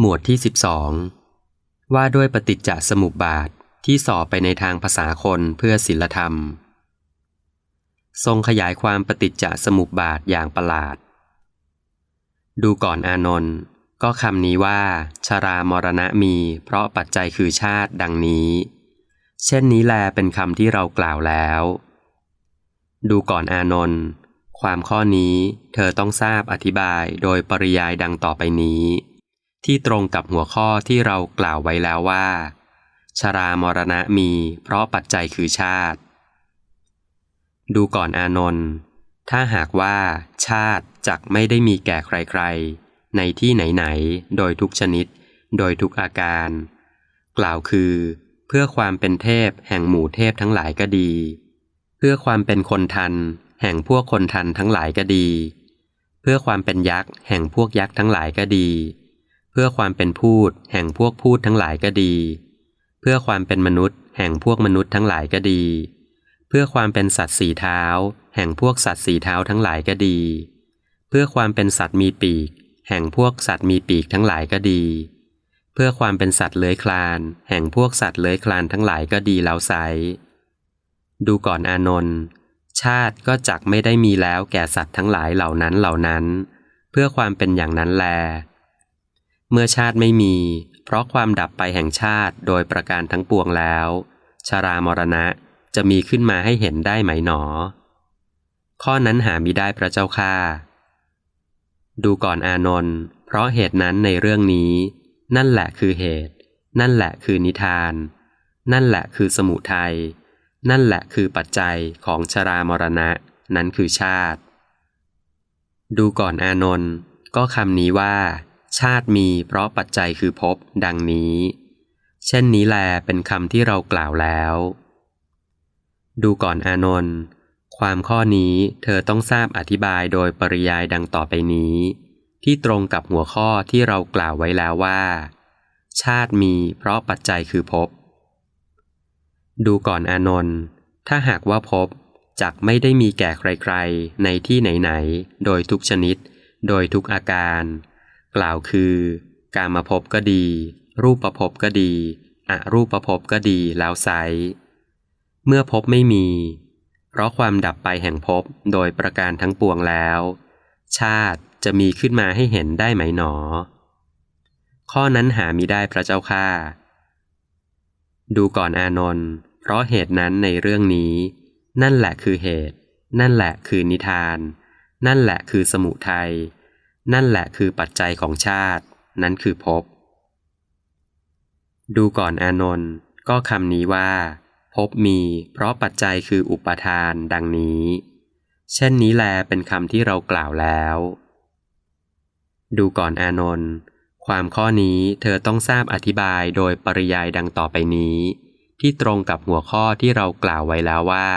หมวดที่ 12 ว่าด้วยปฏิจจสมุปบาทที่สอบไปในทางภาษาคนเพื่อศิลธรรม ทรงขยายความปฏิจจสมุปบาทอย่างประหลาด ดูก่อนอานนท์ก็คำนี้ว่า ชรามรณะมี เพราะปัจจัยคือชาติดังนี้ เช่นนี้แลเป็นคำที่เรากล่าวแล้ว ดูก่อนอานนท์ความข้อนี้เธอต้องทราบอธิบายโดยปริยายดังต่อไปนี้ ที่ตรงกับหัวข้อที่เรากล่าวไว้แล้วว่า ชรามรณะมีเพราะปัจจัยคือชาติ ดูก่อนอานนท์ถ้าหากว่าชาติจักไม่ได้มีแก่ใครๆ ในที่ไหนๆ โดยทุกชนิด โดยทุกอาการ กล่าวคือ เพื่อความเป็นเทพแห่งหมู่เทพทั้งหลายก็ดี เพื่อความเป็นคนทัน แห่งพวกคนทันทั้งหลายก็ดี เพื่อความเป็นยักษ์แห่งพวกยักษ์ทั้งหลายก็ดี พื่อความเป็นพูดแห่งพวกพูดทั้งหลายก็ดี เพื่อความเป็นมนุษย์ แห่งพวกมนุษย์ทั้งหลายก็ดี เพื่อความเป็นสัตว์สีเท้า แห่งพวกสัตว์สีเท้าทั้งหลายก็ดี เพื่อความเป็นสัตว์มีปีก แห่งพวกสัตว์มีปีกทั้งหลายก็ดี เพื่อความเป็นสัตว์เลื้อยคลาน แห่งพวกสัตว์เลื้อยคลานทั้งหลายก็ดีแล้วไซดูก่อนอานนท์ชาติก็จักไม่ได้มีแล้วแก่สัตว์ทั้งหลายเหล่านั้นเหล่านั้น เพื่อความเป็นอย่างนั้นแล เมื่อชาติไม่มี เพราะความดับไปแห่งชาติโดยประการทั้งปวงแล้วชารามรณะจะมีขึ้นมาให้เห็นได้ไหมหนอ ข้อนั้นหามิได้พระเจ้าค่าดูก่อนอานนท์เพราะเหตุนั้นในเรื่องนี้ นั่นแหละคือเหตุ นั่นแหละคือนิทาน นั่นแหละคือสมุทัยนั่นแหละคือปัจจัยของชรามรณะ นั้นคือชาติ ดูก่อนอานนท์ก็คำนี้ว่า ชาติมีเพราะปัจจัยคือภพดังนี้ เช่นนี้แลเป็นคำที่เรากล่าวแล้ว ดูก่อนอานนท์ความข้อนี้เธอต้องทราบอธิบายโดยปริยายดังต่อไปนี้ ที่ตรงกับหัวข้อที่เรากล่าวไว้แล้วว่า ชาติมีเพราะปัจจัยคือภพดูก่อนอานนท์ถ้าหากว่าพบจักไม่ได้มีแก่ใครๆ ในที่ไหนๆ โดยทุกชนิด โดยทุกอาการ กล่าวคือ การมาพบก็ดี รูปประพบก็ดีอรูปประพบก็ดีแล้วไซเมื่อพบไม่มี เพราะความดับไปแห่งพบโดยประการทั้งปวงแล้ว ชาติจะมีขึ้นมาให้เห็นได้ไหมหนอ ข้อนั้นหามีได้พระเจ้าค่าดูก่อนอานนท์เพราะเหตุนั้นในเรื่องนี้ นั่นแหละคือเหตุ นั่นแหละคือนิทาน นั่นแหละคือสมุทัย นั่นแหละคือปัจจัยของชาติ นั้นคือภพ ดูก่อนอานนท์ก็คำนี้ว่าภพมี เพราะปัจจัยคืออุปทานดังนี้ เช่นนี้แลเป็นคำที่เรากล่าวแล้ว ดูก่อนอานนท์ความข้อนี้เธอต้องทราบอธิบายโดยปริยายดังต่อไปนี้ ที่ตรงกับหัวข้อที่เรากล่าวไว้แล้วว่า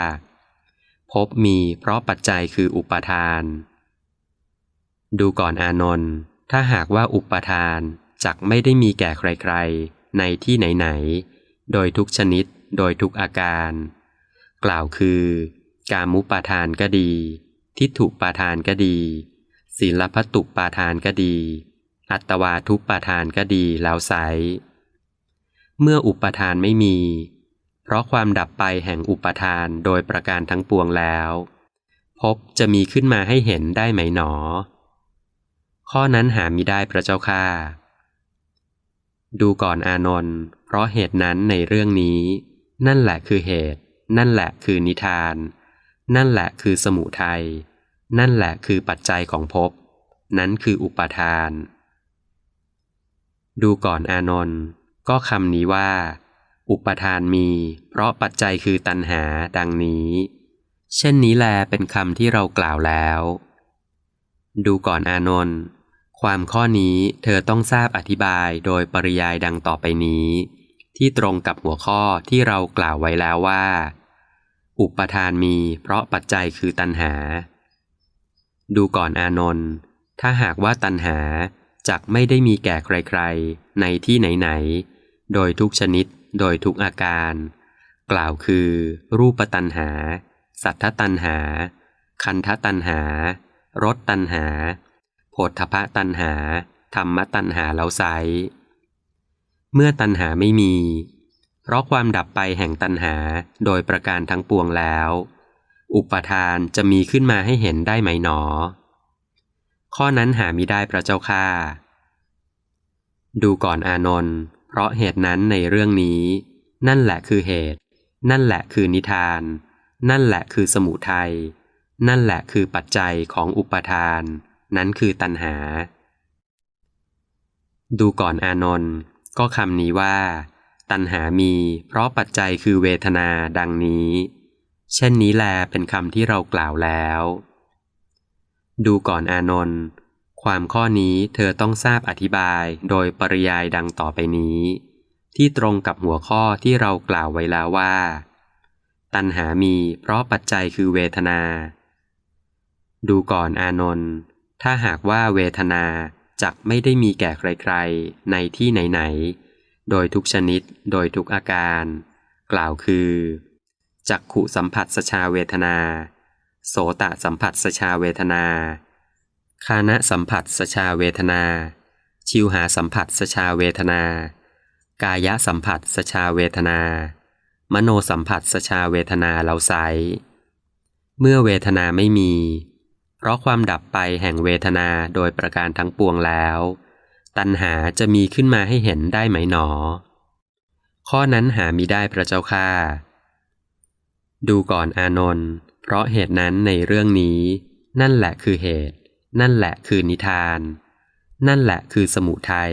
พบมี เพราะปัจจัยคืออุปทาน ดูก่อนอานนท์ถ้าหากว่าอุปทานจักไม่ได้มีแก่ใครๆ ในที่ไหนๆ โดยทุกชนิด โดยทุกอาการ กล่าวคือ การมุปาทานก็ดี ทิฏฐุปาทานก็ดี ศีลพัตุปาทานก็ดี อัตวาทุปปาทานก็ดีแล้วไซเมื่ออุปทานไม่มี เพราะความดับไปแห่งอุปทานโดยประการทั้งปวงแล้ว พบจะมีขึ้นมาให้เห็นได้ไหมหนอ ข้อนั้นหามิได้พระเจ้าค่า ดูก่อนอานนท์เพราะเหตุนั้นในเรื่องนี้ นั่นแหละคือเหตุ นั่นแหละคือนิทาน นั่นแหละคือสมุทัยนั่นแหละคือปัจจัยของภพนั้นคืออุปทาน ดูก่อนอานนท์ก็คำนี้ว่า อุปทานมี เพราะปัจจัยคือตัณหาดังนี้ เช่นนี้แลเป็นคำที่เรากล่าวแล้ว ดูก่อนอานนท์ ความข้อนี้เธอต้องทราบอธิบายโดยปริยายดังต่อไปนี้ ที่ตรงกับหัวข้อที่เรากล่าวไว้แล้วว่า อุปทานมีเพราะปัจจัยคือตัณหา ดูก่อนอานนท์ถ้าหากว่าตัณหาจักไม่ได้มีแก่ใครๆ ในที่ไหนๆ โดยทุกชนิดโดยทุกอาการ กล่าวคือ รูปตันหา สัทธตันหา คันธตันหารสตันหา โพธพะตันหา ธรรมตัณหาแล้วไซเมื่อตัณหาไม่มี เพราะความดับไปแห่งตัณหาโดยประการทั้งปวงแล้ว อุปทานจะมีขึ้นมาให้เห็นได้ไหมหนอ ข้อนั้นหามิได้พระเจ้าค่า ดูก่อนอานนท์เพราะเหตุนั้นในเรื่องนี้ นั่นแหละคือเหตุ นั่นแหละคือนิทาน นั่นแหละคือสมุทัยนั่นแหละคือปัจจัยของอุปทาน นั้นคือตัณหา ดูก่อนอานนท์ก็คำนี้ว่า ตัณหามี เพราะปัจจัยคือเวทนาดังนี้ เช่นนี้แลเป็นคำที่เรากล่าวแล้ว ดูก่อนอานนท์ความข้อนี้เธอต้องทราบอธิบายโดยปริยายดังต่อไปนี้ ที่ตรงกับหัวข้อที่เรากล่าวไว้แล้วว่า ตัณหามีเพราะปัจจัยคือเวทนา ดูก่อนอานนท์ ถ้าหากว่าเวทนาจักไม่ได้มีแก่ใครๆ ในที่ไหนๆ โดยทุกชนิด โดยทุกอาการ กล่าวคือจักขุสัมผัสสชาเวทนา โสตสัมผัสสชาเวทนา คานะสัมผัสสชาเวทนา ชิวหาสัมผัสสชาเวทนา กายะสัมผัสสชาเวทนา มโนสัมผัสสชาเวทนาเราใส เมื่อเวทนาไม่มี เพราะความดับไปแห่งเวทนาโดยประการทั้งปวงแล้ว ตัณหาจะมีขึ้นมาให้เห็นได้ไหมหนอ ข้อนั้นหามีได้พระเจ้าค่าดูก่อนอานนท์เพราะเหตุนั้นในเรื่องนี้ นั่นแหละคือเหตุ นั่นแหละคือนิทาน นั่นแหละคือสมุทัย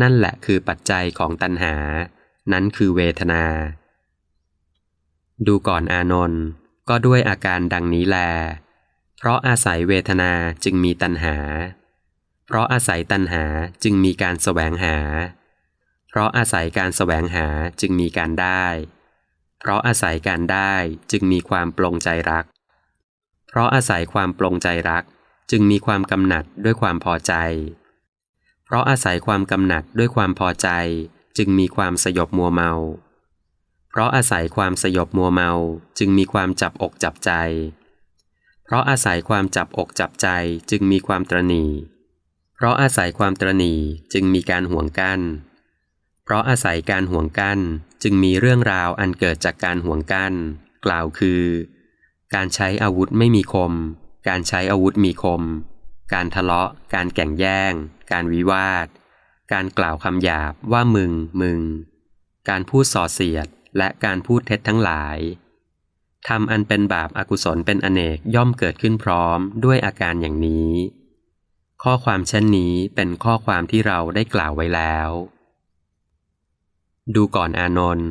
นั่นแหละคือปัจจัยของตัณหา นั้นคือเวทนา ดูก่อนอานนท์ก็ด้วยอาการดังนี้แล เพราะอาศัยเวทนาจึงมีตัณหา เพราะอาศัยตัณหาจึงมีการแสวงหา เพราะอาศัยการแสวงหาจึงมีการได้ เพราะอาศัยการได้จึงมีความปลงใจรัก เพราะอาศัยความปลงใจรักจึงมีความกำหนัดด้วยความพอใจ เพราะอาศัยความกำหนัดด้วยความพอใจ จึงมีความสยบมัวเมา เพราะอาศัยความสยบมัวเมาจึงมีความจับอกจับใจ ราะอาศัยความจับอกจับใจจึงมีความตรณี เพราะอาศัยความตรณีจึงมีการห่วงกั้น เพราะอาศัยการห่วงกั้นจึงมีเรื่องราวอันเกิดจากการห่วงกั้น กล่าวคือ การใช้อาวุธไม่มีคม การใช้อาวุธมีคม การทะเลาะ การแก่งแย่ง การวิวาท การกล่าวคำหยาบว่ามึง มึง การพูดส่อเสียดและการพูดเท็จทั้งหลาย ทำอันเป็นบาปอากุศลเป็นอเนกย่อมเกิดขึ้นพร้อมด้วยอาการอย่างนี้ ข้อความเช่นนี้เป็นข้อความที่เราได้กล่าวไว้แล้ว ดูก่อนอานนท์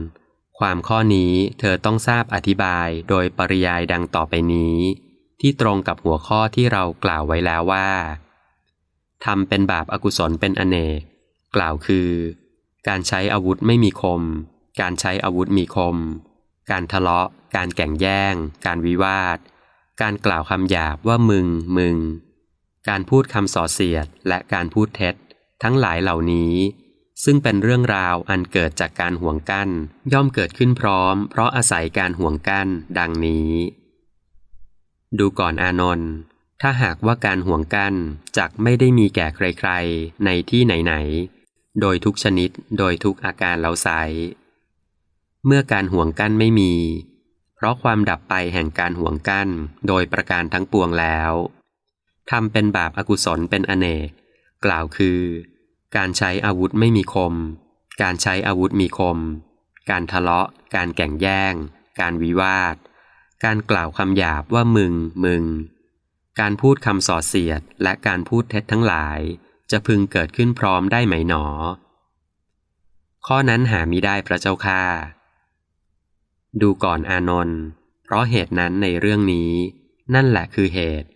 ความข้อนี้เธอต้องทราบอธิบายโดยปริยายดังต่อไปนี้ ที่ตรงกับหัวข้อที่เรากล่าวไว้แล้วว่าทำเป็นบาปอากุศลเป็นอเนก กล่าวคือ การใช้อาวุธไม่มีคม การใช้อาวุธมีคม การทะเลาะ การแก่งแย่ง การวิวาท การกล่าวคำหยาบว่ามึง มึง การพูดคำส่อเสียดและการพูดเท็จ ทั้งหลายเหล่านี้ ซึ่งเป็นเรื่องราวอันเกิดจากการห่วงกั้น ย่อมเกิดขึ้นพร้อม เพราะอาศัยการห่วงกั้น ดังนี้ ดูก่อนอานนท์ถ้าหากว่าการห่วงกั้นจักไม่ได้มีแก่ใครๆ ในที่ไหนๆ โดยทุกชนิด โดยทุกอาการเล้าใส เมื่อการห่วงกั้นไม่มี เพราะความดับไปแห่งการห่วงกั้นโดยประการทั้งปวงแล้วทำเป็นบาปอากุศลเป็นอเนก กล่าวคือ การใช้อาวุธไม่มีคม การใช้อาวุธมีคม การทะเลาะ การแก่งแย่ง การวิวาท การกล่าวคำหยาบว่ามึง มึง การพูดคำส่อเสียดและการพูดเท็จทั้งหลาย จะพึงเกิดขึ้นพร้อมได้ไหมหนอ ข้อนั้นหามิได้พระเจ้าค่า ดูก่อนอานนท์เพราะเหตุนั้นในเรื่องนี้ นั่นแหละคือเหตุ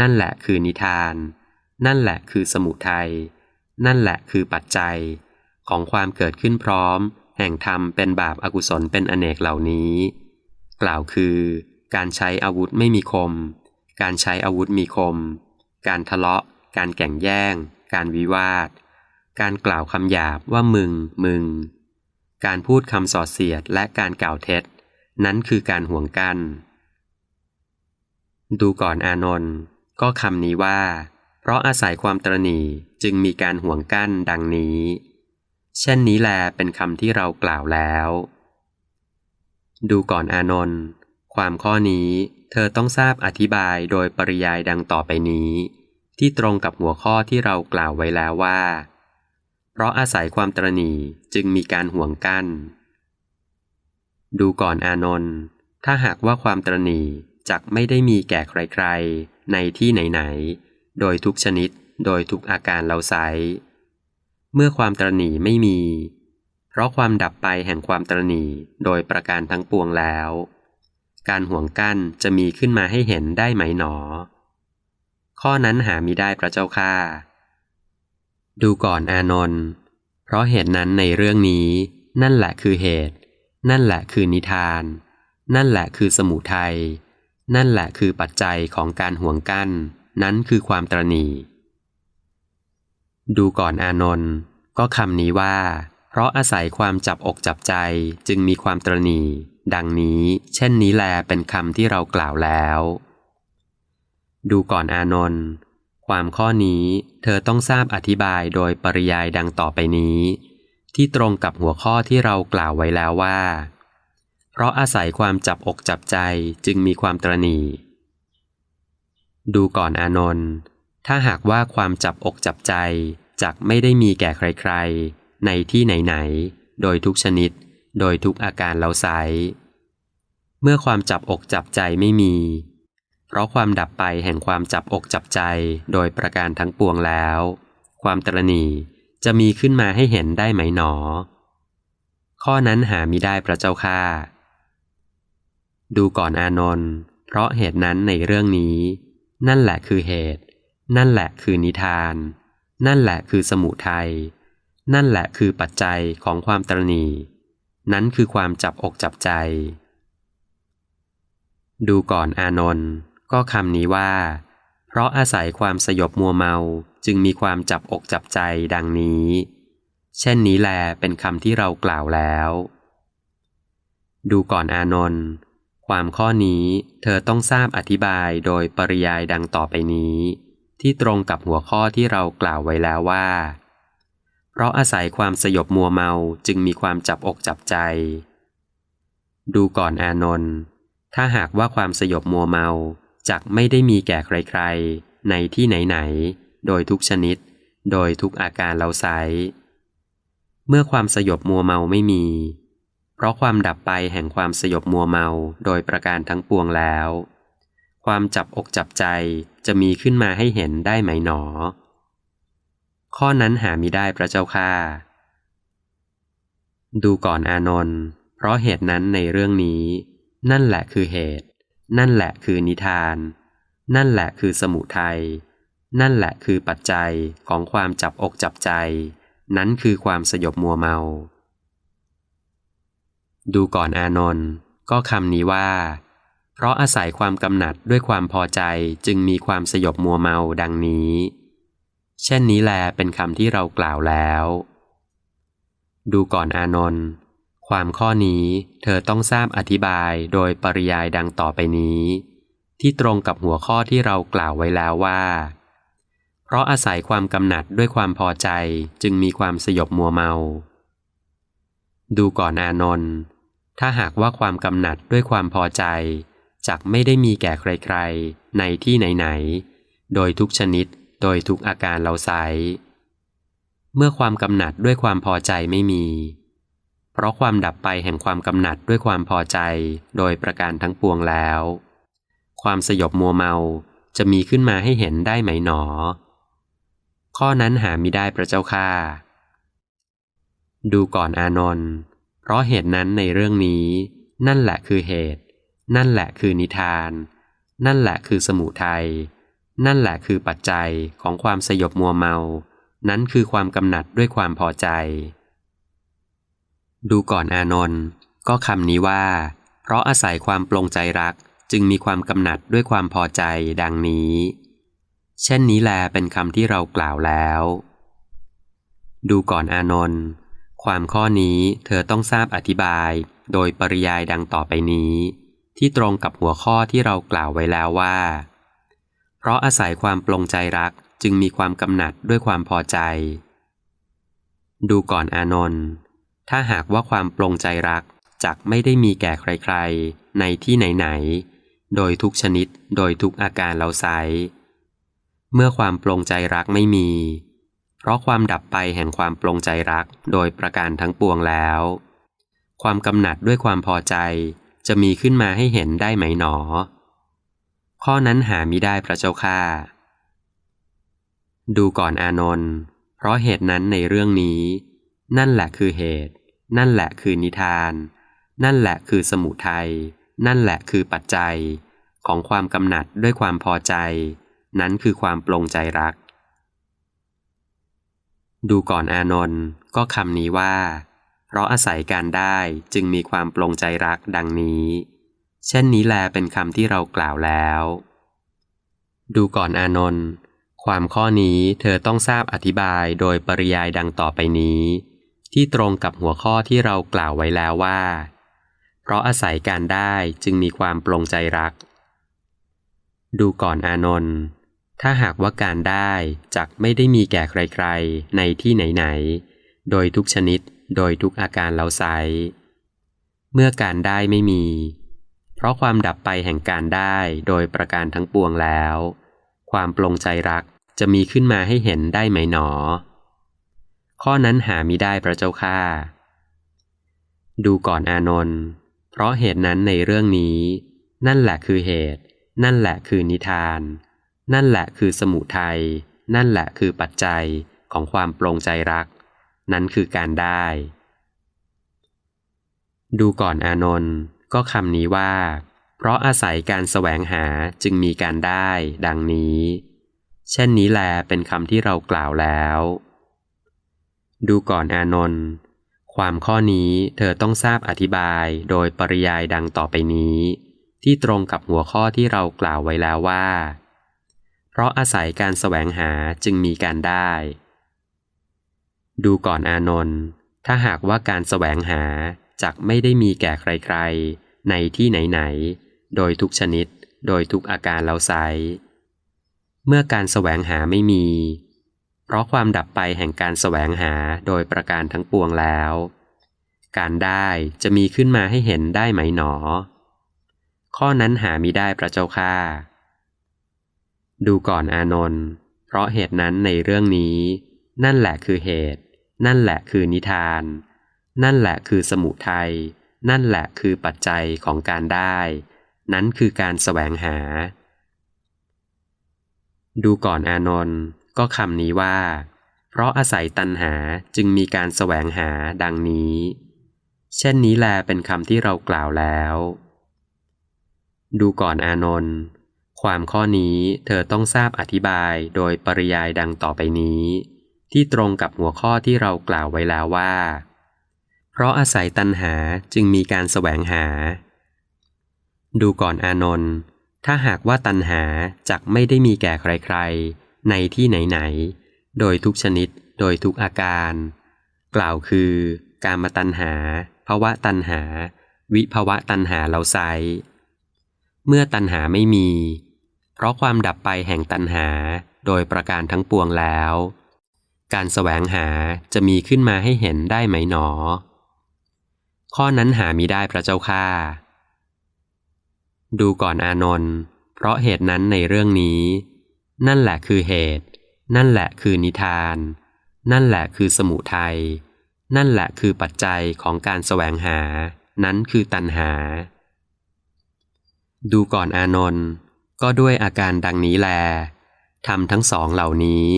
นั่นแหละคือนิทาน นั่นแหละคือสมุทัย นั่นแหละคือปัจจัย ของความเกิดขึ้นพร้อม แห่งธรรมเป็นบาปอากุศลเป็นอเนกเหล่านี้ กล่าวคือ การใช้อาวุธไม่มีคม การใช้อาวุธมีคม การทะเลาะ การแก่งแย่ง การวิวาท การกล่าวคำหยาบว่ามึง มึง การพูดคำส่อเสียดและการกล่าวเท็จ นั้นคือการห่วงกัน ดูก่อนอานนท์ก็คำนี้ว่า เพราะอาศัยความตรณีจึงมีการห่วงกั้นดังนี้ เช่นนี้แลเป็นคำที่เรากล่าวแล้ว ดูก่อนอานนท์ความข้อนี้เธอต้องทราบอธิบายโดยปริยายดังต่อไปนี้ ที่ตรงกับหัวข้อที่เรากล่าวไว้แล้วว่า เพราะอาศัยความตรณีจึงมีการห่วงกั้น ดูก่อนอานนท์ถ้าหากว่าความตรณีจักไม่ได้มีแก่ใครๆ ในที่ไหนๆ โดยทุกชนิดโดยทุกอาการเราไซเมื่อความตรณีไม่มี เพราะความดับไปแห่งความตรณีโดยประการทั้งปวงแล้ว การห่วงกั้นจะมีขึ้นมาให้เห็นได้ไหมหนอ ข้อนั้นหามิได้พระเจ้าค่า ดูก่อนอานนท์เพราะเหตุนั้นในเรื่องนี้นั่นแหละคือเหตุ นั่นแหละคือนิทาน นั่นแหละคือสมุทัย นั่นแหละคือปัจจัยของการห่วงกั้น นั้นคือความตรณีดูก่อนอานนท์ก็คำนี้ว่า เพราะอาศัยความจับอกจับใจจึงมีความตรณีดังนี้ เช่นนี้แลเป็นคำที่เรากล่าวแล้ว ดูก่อนอานนท์ความข้อนี้เธอต้องทราบอธิบายโดยปริยายดังต่อไปนี้ ที่ตรงกับหัวข้อที่เรากล่าวไว้แล้วว่า เพราะอาศัยความจับอกจับใจจึงมีความตรณี ดูก่อนอานนท์ถ้าหากว่าความจับอกจับใจจักไม่ได้มีแก่ใครๆ ในที่ไหนๆ โดยทุกชนิด โดยทุกอาการเราไซเมื่อความจับอกจับใจไม่มี เพราะความดับไปแห่งความจับอกจับใจโดยประการทั้งปวงแล้ว ความตรณี จะมีขึ้นมาให้เห็นได้ไหมหนอ ข้อนั้นหามิได้พระเจ้าค่า ดูก่อนอานนท์เพราะเหตุนั้นในเรื่องนี้ นั่นแหละคือเหตุ นั่นแหละคือนิทาน นั่นแหละคือสมุทัยนั่นแหละคือปัจจัยของความตรณีนั้นคือความจับอกจับใจ ดูก่อนอานนท์ก็คำนี้ว่า เพราะอาศัยความสยบมัวเมา จึงมีความจับอกจับใจดังนี้ เช่นนี้แลเป็นคำที่เรากล่าวแล้ว ดูก่อนอานนท์ความข้อนี้เธอต้องทราบอธิบายโดยปริยายดังต่อไปนี้ ที่ตรงกับหัวข้อที่เรากล่าวไว้แล้วว่า เพราะอาศัยความสยบมัวเมาจึงมีความจับอกจับใจ ดูก่อนอานนท์ถ้าหากว่าความสยบมัวเมาจักไม่ได้มีแก่ใครๆ ในที่ไหนๆ โดยทุกชนิด โดยทุกอาการเราไซเมื่อความสยบมัวเมาไม่มี เพราะความดับไปแห่งความสยบมัวเมาโดยประการทั้งปวงแล้ว ความจับอกจับใจจะมีขึ้นมาให้เห็นได้ไหมหนอ ข้อนั้นหามิได้พระเจ้าค่าดูก่อนอานนท์เพราะเหตุนั้นในเรื่องนี้ นั่นแหละคือเหตุ นั่นแหละคือนิทาน นั่นแหละคือสมุทัย นั่นแหละคือปัจจัยของความจับอกจับใจ นั้นคือความสยบมัวเมา ดูก่อนอานนท์ก็คำนี้ว่า เพราะอาศัยความกำหนัดด้วยความพอใจจึงมีความสยบมัวเมาดังนี้ เช่นนี้แลเป็นคำที่เรากล่าวแล้ว ดูก่อนอานนท์ความข้อนี้เธอต้องทราบอธิบายโดยปริยายดังต่อไปนี้ ที่ตรงกับหัวข้อที่เรากล่าวไว้แล้วว่า ราะอาศัยความกำหนัดด้วยความพอใจจึงมีความสยบมัวเมา ดูก่อนอานนท์ถ้าหากว่าความกำหนัดด้วยความพอใจจักไม่ได้มีแก่ใครๆ ในที่ไหนๆ โดยทุกชนิดโดยทุกอาการเราไซเมื่อความกำหนัดด้วยความพอใจไม่มี เพราะความดับไปแห่งความกำหนัดด้วยความพอใจโดยประการทั้งปวงแล้ว ความสยบมัวเมาจะมีขึ้นมาให้เห็นได้ไหมหนอ ข้อนั้นหามิได้พระเจ้าค่า ดูก่อนอานนท์เพราะเหตุนั้นในเรื่องนี้ นั่นแหละคือเหตุ นั่นแหละคือนิทาน นั่นแหละคือสมุทัยนั่นแหละคือปัจจัยของความสยบมัวเมา นั้นคือความกำหนัดด้วยความพอใจ ดูก่อนอานนท์ก็คำนี้ว่า เพราะอาศัยความปลงใจรักจึงมีความกำหนัดด้วยความพอใจดังนี้ เช่นนี้แลเป็นคำที่เรากล่าวแล้ว ดูก่อนอานนท์ความข้อนี้เธอต้องทราบอธิบาย โดยปริยายดังต่อไปนี้ ที่ตรงกับหัวข้อที่เรากล่าวไว้แล้วว่า เพราะอาศัยความปลงใจรักจึงมีความกำหนัดด้วยความพอใจ ดูก่อนอานนท์ถ้าหากว่าความปรงใจรักจักไม่ได้มีแก่ใครๆ ในที่ไหนๆ โดยทุกชนิดโดยทุกอาการเราไซ เมื่อความปรงใจรักไม่มี เพราะความดับไปแห่งความปรงใจรักโดยประการทั้งปวงแล้ว ความกำหนัดด้วยความพอใจจะมีขึ้นมาให้เห็นได้ไหมหนอ ข้อนั้นหามิได้พระเจ้าค่า ดูก่อนอานนท์เพราะเหตุนั้นในเรื่องนี้ นั่นแหละคือเหตุ นั่นแหละคือนิทาน นั่นแหละคือสมุทัยนั่นแหละคือปัจจัย ของความกำหนัดด้วยความพอใจ นั้นคือความปลงใจรัก ดูก่อนอานนท์ก็คำนี้ว่า เพราะอาศัยการได้จึงมีความปลงใจรักดังนี้ เช่นนี้แลเป็นคำที่เรากล่าวแล้ว ดูก่อนอานนท์ความข้อนี้เธอต้องทราบอธิบายโดยปริยายดังต่อไปนี้ ที่ตรงกับหัวข้อที่เรากล่าวไว้แล้วว่า เพราะอาศัยการได้จึงมีความปลงใจรัก ดูก่อนอานนท์ ถ้าหากว่าการได้จักไม่ได้มีแก่ใครๆ ในที่ไหนๆ โดยทุกชนิด โดยทุกอาการเล้าไซเมื่อการได้ไม่มี เพราะความดับไปแห่งการได้โดยประการทั้งปวงแล้ว ความปลงใจรักจะมีขึ้นมาให้เห็นได้ไหมหนอ ข้อนั้นหามิได้พระเจ้าค่า ดูก่อนอานนท์ เพราะเหตุนั้นในเรื่องนี้ นั่นแหละคือเหตุ นั่นแหละคือนิทาน นั่นแหละคือสมุทัย นั่นแหละคือปัจจัยของความปลงใจรัก นั้นคือการได้ ดูก่อนอานนท์ก็คำนี้ว่า เพราะอาศัยการแสวงหาจึงมีการได้ ดังนี้ เช่นนี้แลเป็นคำที่เรากล่าวแล้ว ดูก่อนอานนท์ความข้อนี้เธอต้องทราบอธิบายโดยปริยายดังต่อไปนี้ ที่ตรงกับหัวข้อที่เรากล่าวไว้แล้วว่า เพราะอาศัยการแสวงหาจึงมีการได้ ดูก่อนอานนท์ถ้าหากว่าการแสวงหาจักไม่ได้มีแก่ใครๆ ในที่ไหนๆ โดยทุกชนิด โดยทุกอาการเราไซเมื่อการแสวงหาไม่มี เพราะความดับไปแห่งการแสวงหาโดยประการทั้งปวงแล้ว การได้จะมีขึ้นมาให้เห็นได้ไหมหนอ ข้อนั้นหามิได้พระเจ้าค่า ดูก่อนอานนท์เพราะเหตุนั้นในเรื่องนี้ นั่นแหละคือเหตุ นั่นแหละคือนิทาน นั่นแหละคือสมุทัยนั่นแหละคือปัจจัยของการได้ นั้นคือการแสวงหา ดูก่อนอานนท์ก็คำนี้ว่า เพราะอาศัยตัณหาจึงมีการแสวงหาดังนี้ เช่นนี้แลเป็นคำที่เรากล่าวแล้ว ดูก่อนอานนท์ ความข้อนี้เธอต้องทราบอธิบายโดยปริยายดังต่อไปนี้ ที่ตรงกับหัวข้อที่เรากล่าวไว้แล้วว่า เพราะอาศัยตัณหาจึงมีการแสวงหา ดูก่อนอานนท์ถ้าหากว่าตัณหาจักไม่ได้มีแก่ใครๆ ในที่ไหนๆ โดยทุกชนิดโดยทุกอาการ กล่าวคือการมาตัณหาภาวะตัณหา วิภาวะตัณหาเราไซเมื่อตัณหาไม่มี ราะความดับไปแห่งตัณหาโดยประการทั้งปวงแล้ว การแสวงหาจะมีขึ้นมาให้เห็นได้ไหมหนอ ข้อนั้นหามิได้พระเจ้าค่า ดูก่อนอานนท์เพราะเหตุนั้นในเรื่องนี้ นั่นแหละคือเหตุ นั่นแหละคือนิทาน นั่นแหละคือสมุทัย นั่นแหละคือปัจจัยของการแสวงหา นั้นคือตัณหา ดูก่อนอานนท์ ก็ด้วยอาการดังนี้แลธรรมทั้งสองเหล่านี้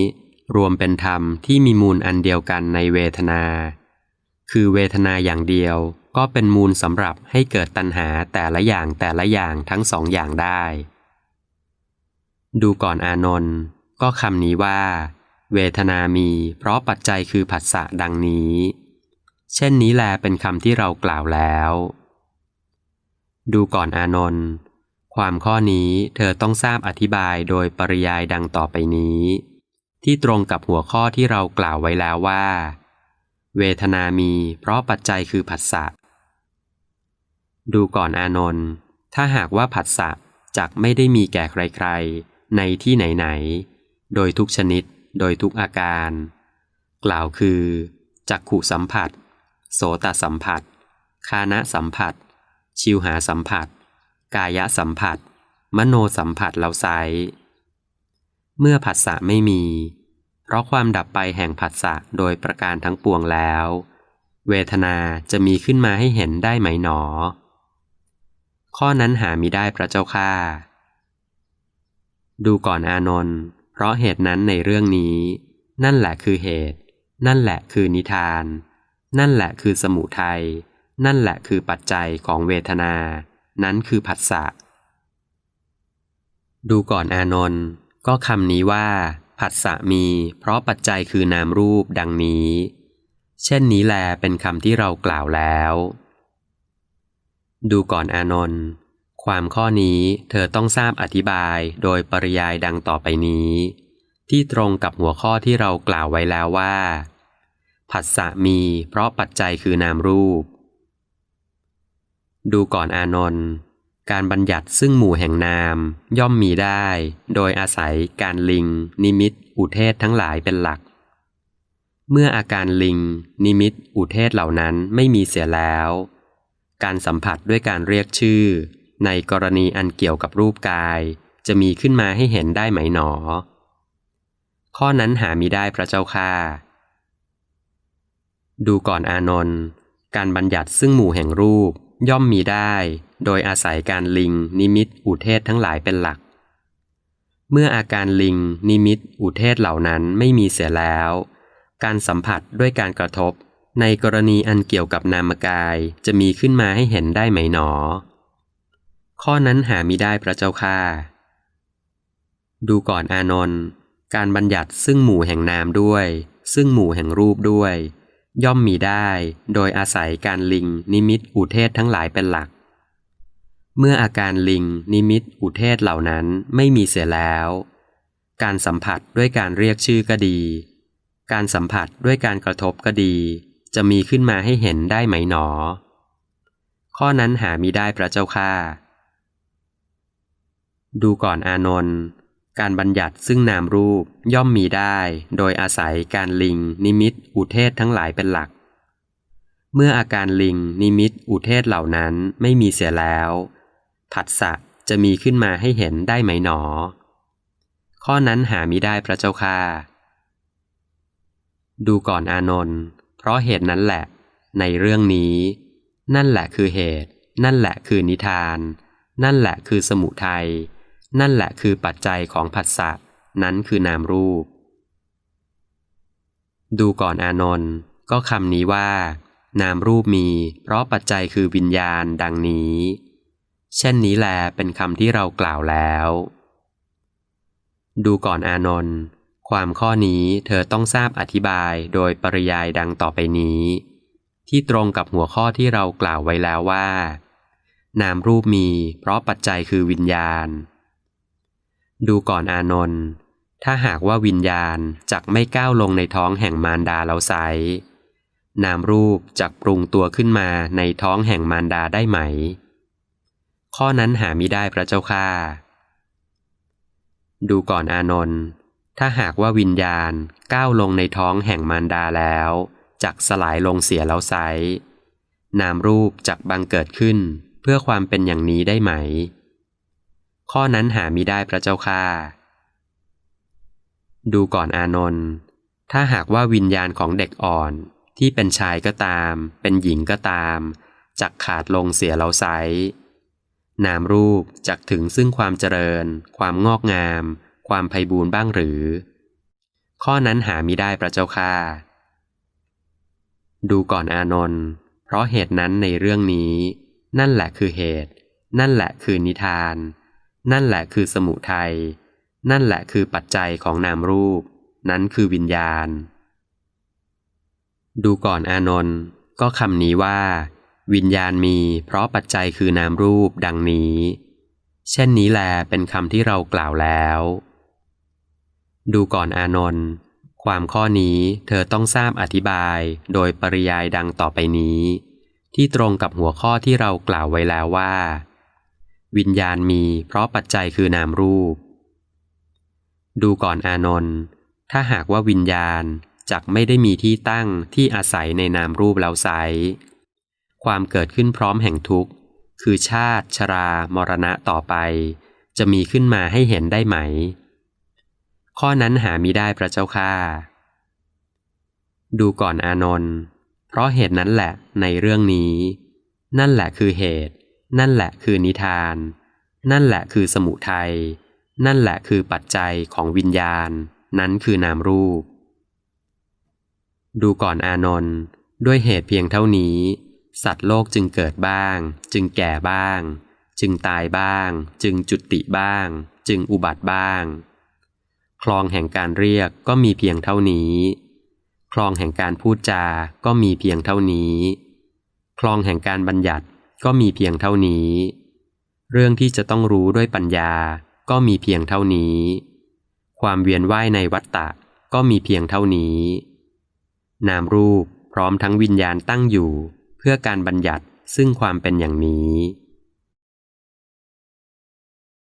รวมเป็นธรรมที่มีมูลอันเดียวกันในเวทนา คือเวทนาอย่างเดียวก็เป็นมูลสำหรับให้เกิดตัณหาแต่ละอย่างแต่ละอย่างทั้งสองอย่างได้ ดูก่อนอานนท์ก็คำนี้ว่า เวทนามีเพราะปัจจัยคือผัสสะดังนี้ เช่นนี้แลเป็นคำที่เรากล่าวแล้ว ดูก่อนอานนท์ ความข้อนี้เธอต้องทราบอธิบายโดยปริยายดังต่อไปนี้ ที่ตรงกับหัวข้อที่เรากล่าวไว้แล้วว่า เวทนามีเพราะปัจจัยคือผัสสะดูก่อนอานนท์ถ้าหากว่าผัสสะจักไม่ได้มีแก่ใครๆ ในที่ไหนๆ โดยทุกชนิด โดยทุกอาการ กล่าวคือจักขุสัมผัส โสตสัมผัส คานะสัมผัส ชิวหาสัมผัส กายสัมผัส มโนสัมผัสเราไซเมื่อผัสสะไม่มี เพราะความดับไปแห่งผัสสะโดยประการทั้งปวงแล้ว เวทนาจะมีขึ้นมาให้เห็นได้ไหมหนอ ข้อนั้นหามิได้พระเจ้าค่าดูก่อนอานนท์เพราะเหตุนั้นในเรื่องนี้ นั่นแหละคือเหตุ นั่นแหละคือนิทาน นั่นแหละคือสมุทัยนั่นแหละคือปัจจัยของเวทนา นั้นคือผัสสะ ดูก่อนอานนท์ก็คำนี้ว่า ผัสสะมี เพราะปัจจัยคือนามรูปดังนี้ เช่นนี้แลเป็นคำที่เรากล่าวแล้ว ดูก่อนอานนท์ความข้อนี้เธอต้องทราบอธิบายโดยปริยายดังต่อไปนี้ ที่ตรงกับหัวข้อที่เรากล่าวไว้แล้วว่า ผัสสะมี เพราะปัจจัยคือนามรูป ดูก่อนอานนท์การบัญญัติซึ่งหมู่แห่งนามย่อมมีได้ โดยอาศัยการลิง นิมิต อุเทศทั้งหลายเป็นหลัก เมื่ออาการลิง นิมิต อุเทศเหล่านั้นไม่มีเสียแล้ว การสัมผัสด้วยการเรียกชื่อ ในกรณีอันเกี่ยวกับรูปกาย จะมีขึ้นมาให้เห็นได้ไหมหนอ ข้อนั้นหามีได้พระเจ้าค่าดูก่อนอานนท์การบัญญัติซึ่งหมู่แห่งรูป ย่อมมีได้ โดยอาศัยการลิง นิมิต อุเทศทั้งหลายเป็นหลัก เมื่ออาการลิง นิมิต อุเทศเหล่านั้นไม่มีเสียแล้ว การสัมผัสด้วยการกระทบ ในกรณีอันเกี่ยวกับนามกายจะมีขึ้นมาให้เห็นได้ไหมหนอ ข้อนั้นหามิได้พระเจ้าค่าดูก่อนอานนท์การบัญญัติซึ่งหมู่แห่งนามด้วย ซึ่งหมู่แห่งรูปด้วย ย่อมมีได้โดยอาศัยการลิงนิมิตอุเทศทั้งหลายเป็นหลัก เมื่ออาการลิงนิมิตอุเทศเหล่านั้นไม่มีเสียแล้ว การสัมผัสด้วยการเรียกชื่อก็ดี การสัมผัสด้วยการกระทบก็ดี จะมีขึ้นมาให้เห็นได้ไหมหนอ ข้อนั้นหามิได้พระเจ้าค่าดูก่อนอานนท์ การบัญญัติซึ่งนามรูปย่อมมีได้ โดยอาศัยการลิง นิมิต อุเทศทั้งหลายเป็นหลัก เมื่ออาการลิง นิมิต อุเทศเหล่านั้นไม่มีเสียแล้ว ผัสสะจะมีขึ้นมาให้เห็นได้ไหมหนอ ข้อนั้นหามิได้พระเจ้าค่าดูก่อนอานนท์เพราะเหตุนั้นแหละ ในเรื่องนี้ นั่นแหละคือเหตุ นั่นแหละคือนิทาน นั่นแหละคือสมุทัย นั่นแหละคือปัจจัยของผัสสะนั้นคือนามรูป ดูก่อนอานนท์ก็คำนี้ว่า นามรูปมี เพราะปัจจัยคือวิญญาณดังนี้ เช่นนี้แลเป็นคำที่เรากล่าวแล้ว ดูก่อนอานนท์ความข้อนี้เธอต้องทราบอธิบายโดยปริยายดังต่อไปนี้ ที่ตรงกับหัวข้อที่เรากล่าวไว้แล้วว่า นามรูปมี เพราะปัจจัยคือวิญญาณ ดูก่อนอานนท์ถ้าหากว่าวิญญาณจักไม่ก้าวลงในท้องแห่งมารดาเราใสนามรูปจักปรุงตัวขึ้นมาในท้องแห่งมารดาได้ไหม ข้อนั้นหามิได้พระเจ้าค่าดูก่อนอานนท์ถ้าหากว่าวิญญาณก้าวลงในท้องแห่งมารดาแล้วจักสลายลงเสียแล้วไซนามรูปจักบังเกิดขึ้นเพื่อความเป็นอย่างนี้ได้ไหม ข้อนั้นหามิได้พระเจ้าค่าดูก่อนอานนท์ถ้าหากว่าวิญญาณของเด็กอ่อนที่เป็นชายก็ตาม เป็นหญิงก็ตามจักขาดลงเสียเราไซนามรูปจักถึงซึ่งความเจริญ ความงอกงาม ความไพบูรณ์บ้างหรือ ข้อนั้นหามิได้พระเจ้าค่าดูก่อนอานนท์เพราะเหตุนั้นในเรื่องนี้ นั่นแหละคือเหตุ นั่นแหละคือนิทาน นั่นแหละคือสมุทัย นั่นแหละคือปัจจัยของนามรูป นั้นคือวิญญาณ ดูก่อนอานนท์ก็คำนี้ว่า วิญญาณมีเพราะปัจจัยคือนามรูปดังนี้ เช่นนี้แลเป็นคำที่เรากล่าวแล้ว ดูก่อนอานนท์ความข้อนี้เธอต้องทราบอธิบายโดยปริยายดังต่อไปนี้ ที่ตรงกับหัวข้อที่เรากล่าวไว้แล้วว่า วิญญาณมีเพราะปัจจัยคือนามรูป ดูก่อนอานนท์ถ้าหากว่าวิญญาณจักไม่ได้มีที่ตั้งที่อาศัยในนามรูปแล้วไซความเกิดขึ้นพร้อมแห่งทุกข์ คือชาติชรา มรณะต่อไป จะมีขึ้นมาให้เห็นได้ไหม ข้อนั้นหามิได้พระเจ้าค่าดูก่อนอานนท์เพราะเหตุนั้นแหละในเรื่องนี้ นั่นแหละคือเหตุ นั่นแหละคือนิทาน นั่นแหละคือสมุทัย นั่นแหละคือปัจจัยของวิญญาณ นั้นคือนามรูป ดูก่อนอานนท์ด้วยเหตุเพียงเท่านี้ สัตว์โลกจึงเกิดบ้าง จึงแก่บ้าง จึงตายบ้าง จึงจุติบ้าง จึงอุบัติบ้าง คลองแห่งการเรียกก็มีเพียงเท่านี้ คลองแห่งการพูดจา ก็มีเพียงเท่านี้ คลองแห่งการบัญญัติ ก็มีเพียงเท่านี้ เรื่องที่จะต้องรู้ด้วยปัญญา ก็มีเพียงเท่านี้ ความเวียนว่ายในวัฏฏะก็มีเพียงเท่านี้ นามรูปพร้อมทั้งวิญญาณตั้งอยู่ เพื่อการบัญญัติซึ่งความเป็นอย่างนี้